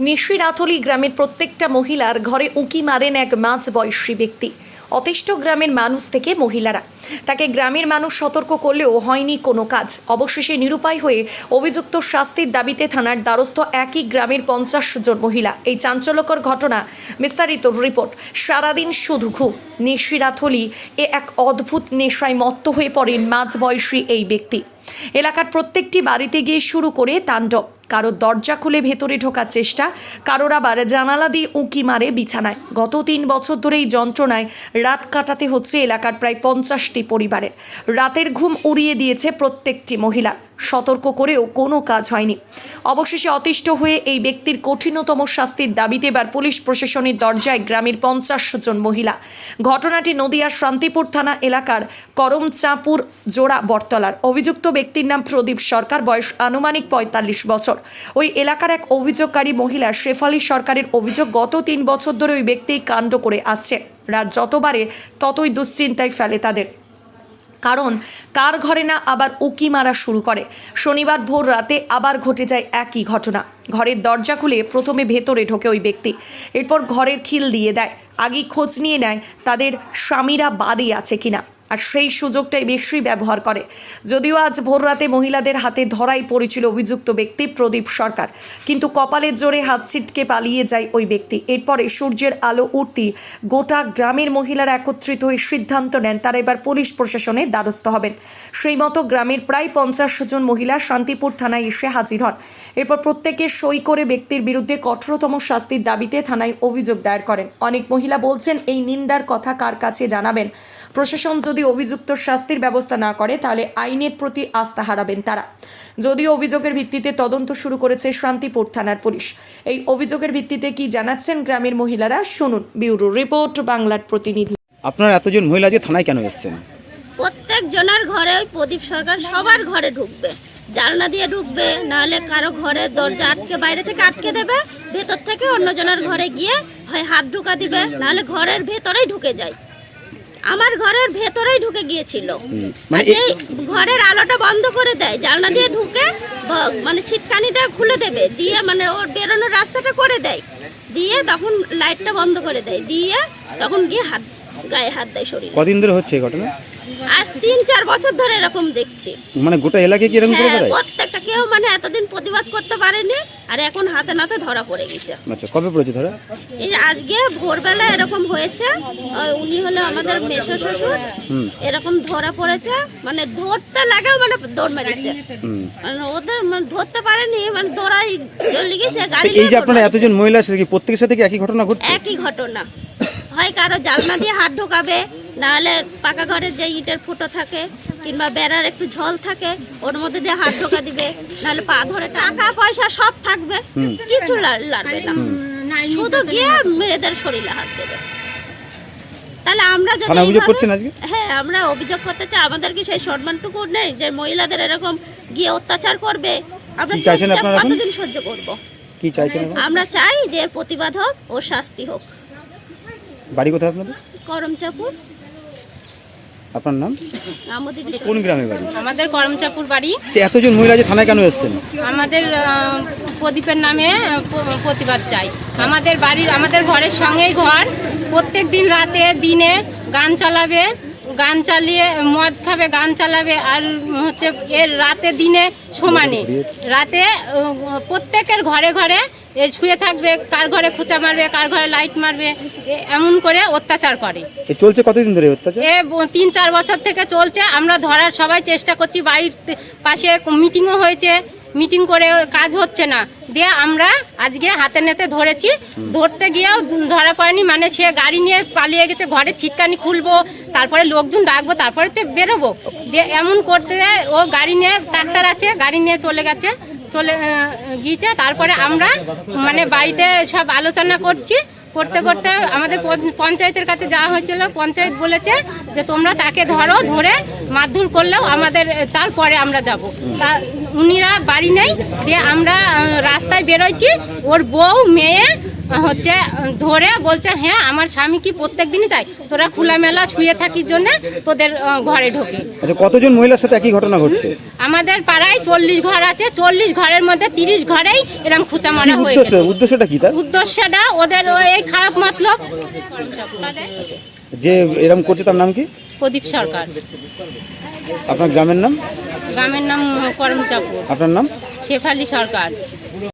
নিশিরাথলি গ্রামের প্রত্যেকটা মহিলার ঘরে উঁকি মারেন এক মাঝ বয়সী ব্যক্তি। অতিষ্ঠ গ্রামের মানুষ থেকে মহিলারা। তাকে গ্রামের মানুষ সতর্ক করলেও হয়নি কোনো কাজ। অবশেষে নিরুপায় হয়ে অভিযুক্ত শাস্তির দাবিতে থানার দ্বারস্থ একই গ্রামের পঞ্চাশ জন মহিলা। এই চাঞ্চল্যকর ঘটনা বিস্তারিত রিপোর্ট। সারাদিন শুধু ঘুম। নিশিরাথলি এ এক অদ্ভুত নেশায় মত্ত হয়ে পড়েন মাঝ বয়সী এই ব্যক্তি। এলাকার প্রত্যেকটি বাড়িতে গিয়ে শুরু করে তাণ্ডব। কারও দরজা খুলে ভেতরে ঢোকার চেষ্টা, কারোর আবার জানালা দিয়ে উঁকি মারে বিছানায়। গত তিন বছর ধরে এই যন্ত্রণায় রাত কাটাতে হচ্ছে এলাকার প্রায় পঞ্চাশটি পরিবারের। রাতের ঘুম উড়িয়ে দিয়েছে প্রত্যেকটি মহিলা সতর্ক করেও কোনো কাজ হয়নি। অবশেষে অতিষ্ঠ হয়ে এই ব্যক্তির কঠিনতম শাস্তির দাবিতে এবার পুলিশ প্রশাসনের দরজায় গ্রামের পঞ্চাশ জন মহিলা। ঘটনাটি নদিয়ার শান্তিপুর থানা এলাকার করমচাঁপুর জোড়া বটতলার। অভিযুক্ত ব্যক্তির নাম প্রদীপ সরকার, বয়স আনুমানিক পঁয়তাল্লিশ বছর। ওই এলাকার এক অভিযোগকারী মহিলা শেফালি সরকারের অভিযোগ গত তিন বছর ধরে ওই ব্যক্তি কাণ্ড করে আসছে। রাত যতবারে ততই দুশ্চিন্তায় ফেলে তাদের। কারণ কার ঘরে না আবার উকি মারা শুরু করে? শনিবার ভোর রাতে আবার ঘটে যায় একই ঘটনা। ঘরের দরজা খুলে প্রথমে ভেতরে ঢোকে ওই ব্যক্তি। এরপর ঘরের খিল দিয়ে দেয়। আগে খোঁজ নিয়ে নেয় তাদের স্বামীরা বাদে আছে কিনা। আর সেই সুযোগটাই বেশি ব্যবহার করে। যদিও আজ ভোর রাতে মহিলাদের হাতে ধরাই পড়েছিল অভিযুক্ত ব্যক্তি প্রদীপ সরকার। কিন্তু কপালের জোরে হাত ছিটকে পালিয়ে যায় ওই ব্যক্তি। এরপরে সূর্যের আলো উঠতি গোটা গ্রামের মহিলারা একত্রিত হয়ে সিদ্ধান্ত নেন, তারা এবার পুলিশ প্রশাসনের দ্বারস্থ হবেন। সেই মতো গ্রামের প্রায় পঞ্চাশ জন মহিলা শান্তিপুর থানায় এসে হাজির হন। এরপর প্রত্যেকে সই করে ব্যক্তির বিরুদ্ধে কঠোরতম শাস্তির দাবিতে থানায় অভিযোগ দায়ের করেন। অনেক মহিলা বলছেন, এই নিন্দার কথা কার কাছে জানাবেন? প্রশাসন যদি অভিযুক্ত শাস্তির ব্যবস্থা না করে তাহলে আইনের প্রতি আস্থা হারাবেন তারা। যদিও অভিযোগের ভিত্তিতে তদন্ত শুরু করেছে শান্তিপুর থানার পুলিশ। এই অভিযোগের ভিত্তিতে কি জানাচ্ছেন গ্রামের মহিলারা? শুনুন ব্যুরো রিপোর্ট বাংলার প্রতিনিধি। আপনার এতজন মহিলা যে থানায় কেন এসেছেন? প্রত্যেক জনের ঘরে ওই প্রদীপ সরকার সবার ঘরে ঢুকবে। জানলা দিয়ে ঢুকবে নাহলে কারও ঘরে দরজা আটকে বাইরে থেকে আটকে দেবে ভেতর থেকে অন্য জনের ঘরে গিয়ে হয় হাত ঢুকা দিবে নাহলে ঘরের ভেতরেই ঢুকে যায়। আমার ঘরের ভেতরেই ঢুকে গিয়েছিল। মানে এই ঘরের আলোটা বন্ধ করে দেয় জানলা দিয়ে ঢুকে মানে ছিটকানিটা খুলে দেবে দিয়ে মানে ওর বেরোনোর রাস্তাটা করে দেয়। দিয়ে তখন লাইটটা বন্ধ করে দেয় দিয়ে তখন গিয়ে হাত গায়ে হাত দেয় শরীর। কদিন ধরে হচ্ছে এই ঘটনা? আজ তিন চার বছর ধরে এরকম দেখছি। মানে গোটা এলাকায় কি এরকম করে হ্যাঁ বেড়ায় প্রত্যেকটা কেউ মানে এতদিন প্রতিবাদ করতে পারেনি আর এখন হাতে নাতে ধরা পড়ে গেছে। আচ্ছা কবে পড়েছে ধরা? এই আজকে ভোরবেলা এরকম হয়েছে ওই উনি হলো আমাদের মেশো শ্বশুর এরকম ধরা পড়েছে মানে ধরতে লাগেও মানে দৌড় মেরেছে। মানে ওদের মানে ধরতে পারেনি মানে দৌড়াই চলে গেছে গাড়ি এই যে আপনারা এতজন মহিলা সেটা কি প্রত্যেকের সাথে কি একই ঘটনা ঘটছে? একই ঘটনা। হয় কারও জালনা দিয়ে হাত ঢোকাবে নাহলে পাকা ঘরের যে ইটের ফুটো থাকে কিংবা বেড়ার একটু ঝল থাকে ওর মধ্যে দিয়ে হাত ঢোকা দিবে নাহলে পা ধরে টাকা পয়সা সব থাকবে। কিছু লাগবে না। শুধু গিয়ে মেয়েদের শরীরে হাত দেবে। তাহলে আমরা যদি অভিযোগ করছেন আজকে? হ্যাঁ আমরা অভিযোগ করতে চাই। আমাদের কি সেই সম্মানটুকু নেই যে মহিলাদের এরকম গিয়ে অত্যাচার করবে? আমরা চাইছেন আপনারা কতদিন সহ্য করব? কি চাইছেন আমরা চাই যে প্রতিবাদ হোক ও শাস্তি হোক। বাড়ি কোথায় আপনাদের? করমচাপুর। আপনার নাম? আমাদের কোন গ্রামে বাড়ি? আমাদের করমচাপুর বাড়ি। এতজন মহিলা যে থানায় কেন এসছেন? আমাদের প্রদীপের নামে প্রতিবাদ চাই। আমাদের বাড়ির আমাদের ঘরের সঙ্গেই ঘর। প্রত্যেক দিন রাতে দিনে গান চালাবে গান চালিয়ে মদ খাবে গান চালাবে আর হচ্ছে এর রাতে দিনে সমানে। রাতে প্রত্যেকের ঘরে ঘরে এ শুয়ে থাকবে কার ঘরে খুঁচা মারবে কার ঘরে লাইট মারবে এমন করে অত্যাচার করে। চলছে কতদিন ধরে অত্যাচার? এ তিন চার বছর থেকে চলছে। আমরা ধরার সবাই চেষ্টা করছি বাড়ির পাশে মিটিংও হয়েছে। মিটিং করে কাজ হচ্ছে না। দিয়ে আমরা আজকে হাতে নেতে ধরেছি। ধরতে গিয়েও ধরা পড়েনি মানে সে গাড়ি নিয়ে পালিয়ে গেছে, ঘরে ছিটকানি খুলবো, তারপরে লোকজন ডাকবো, তারপরে তো বেরোবো। দিয়ে এমন করতে ও গাড়ি নিয়ে ডাক্তার আছে, গাড়ি নিয়ে চলে গেছে, চলে গিয়েছে। তারপরে আমরা মানে বাড়িতে সব আলোচনা করছি। করতে করতে আমাদের পঞ্চায়েতের কাছে যাওয়া হয়েছিল। পঞ্চায়েত বলেছে যে তোমরা তাকে ধরো, ধরে মারধর করলেও আমাদের, তারপরে আমরা যাব। উনিরা বাড়ি নেই দিয়ে আমরা রাস্তায় বেরোইছি। ওর বউ মেয়ে হচ্ছে ধরে বলছে হ্যাঁ আমার স্বামী কি প্রত্যেক দিনই চাই তোরা খোলামেলা শুয়ে থাকির জন্য তোদের ঘরে ঢোকে। আচ্ছা কতজন মহিলার সাথে একই ঘটনা ঘটছে? আমাদের পাড়ায় চল্লিশ ঘর আছে। চল্লিশ ঘরের মধ্যে তিরিশ ঘরেই এরকম খুঁচা মারা হয়ে উদ্দেশ্য? উদ্দেশ্যটা কি তার? উদ্দেশ্যটা ওদের ওই এই খারাপ মতলব। যে এরকম করছে তার নাম কি? প্রদীপ সরকার। আপনার গ্রামের নাম? গ্রামের নাম করমচাপুর। আপনার নাম? শেফালি সরকার।